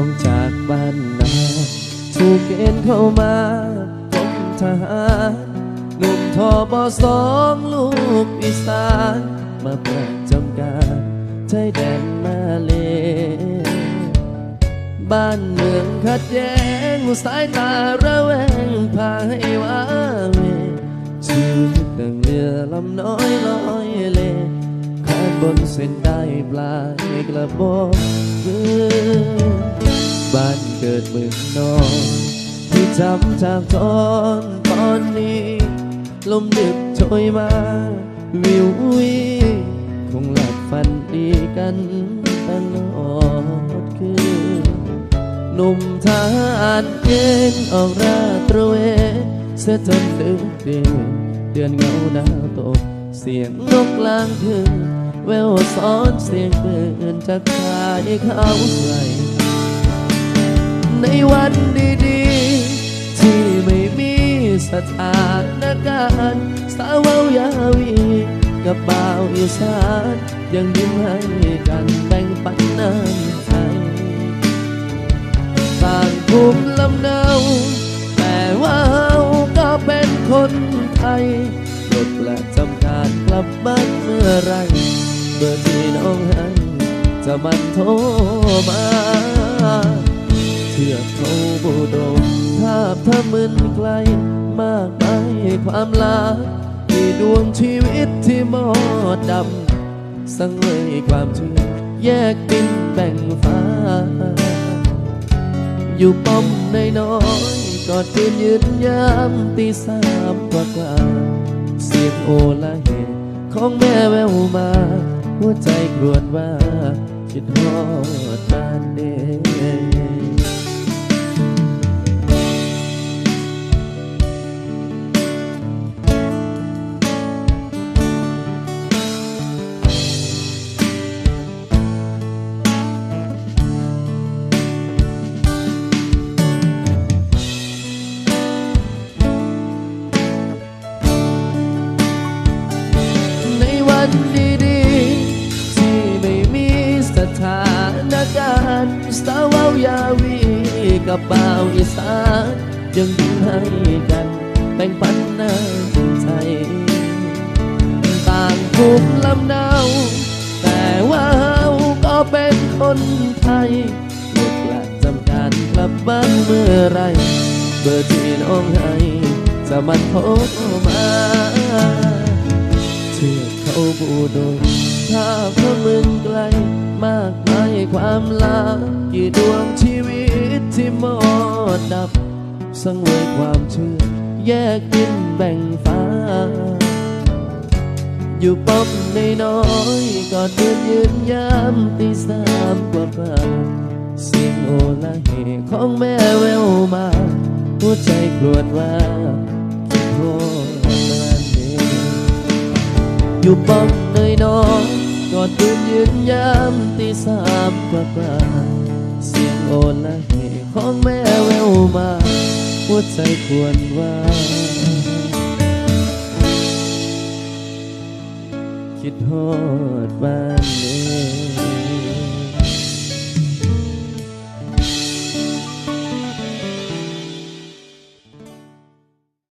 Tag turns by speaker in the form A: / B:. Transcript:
A: ต้องจากบ้านนาถูกเกณฑ์เข้ามาเป็นทหารหนุ่มทอบอสองลูกอีสานมาประจำการชายแดนมาเล บ้านเมืองขัดแย้งสายตาระแวงพาให้วาเวชีวิตดังเรือลำน้อยลอยเลข้างบนเส้นได้ปลายกระบอก จำจากตอนตอนนี้ ลมดึกโชยมา วิววิคงหลับฝันดีกันตลอดคืนหนุ่มทหารเกณฑ์ออกราตระเวนเสียจนดึกเดือนเดือนเงาดาวตก เสียงนกลางคืนแววซ้อนเสียงปืนจากชายเขาไกล ถานการณ์สาวเว้ายาวีกับบ่าวอีสานยังยิ้มให้กันแบ่งปันน้ำใจต่างภูมิลำเนาแต่ว่าเราก็เป็นคนไทยหลดและจำการกลับบ้านเมื่อไรเบอร์ที่น้องให้จะมันโทรมาเทือกเขาบูดงภาพเธอมึนไกล มากไปความลักที่ดวงชีวิตที่หมดดำสังเวยความเชื่อแยกดินแบ่งฟ้า อยู่ป้อมในน้อยกอดคืนยืนยามตีสามกว่ากว่าเสียงโอละเหตุของแม่แววมา หัวใจกรวนว่า คิดฮอดบ้านเด้ใยาวีกับบ่าวอีสานยังยิ้มให้กันแบ่งปันน้ำใจต่างภูมิลำเนาแต่ว่าเราก็เป็นคนไทยลุดและจำการกลับบ้านเมื่อไร เบอร์ที่น้องให้จะมันโทรมาเทือเขาบูโดงภาพเขามึนไกลมาก ความลักกี่ดวงชีวิตที่หมดดับ สังเวยความเชื่อ แยกดินแบ่งฟ้า อยู่ป้อมในน้อยกอดเดือนยืนยามตีสามกว่าป่าเสียงโอละเหของแม่แววมา หัวใจกรวดว่าคิดโทษนานเดอยู่ป้อมเนน้อยกอดตื่นยืนยาม ตีสามกว่ากว่าเสียงโอนละเหของแม่แววมาหัวใจควรว่า คิดโทษบ้านเด้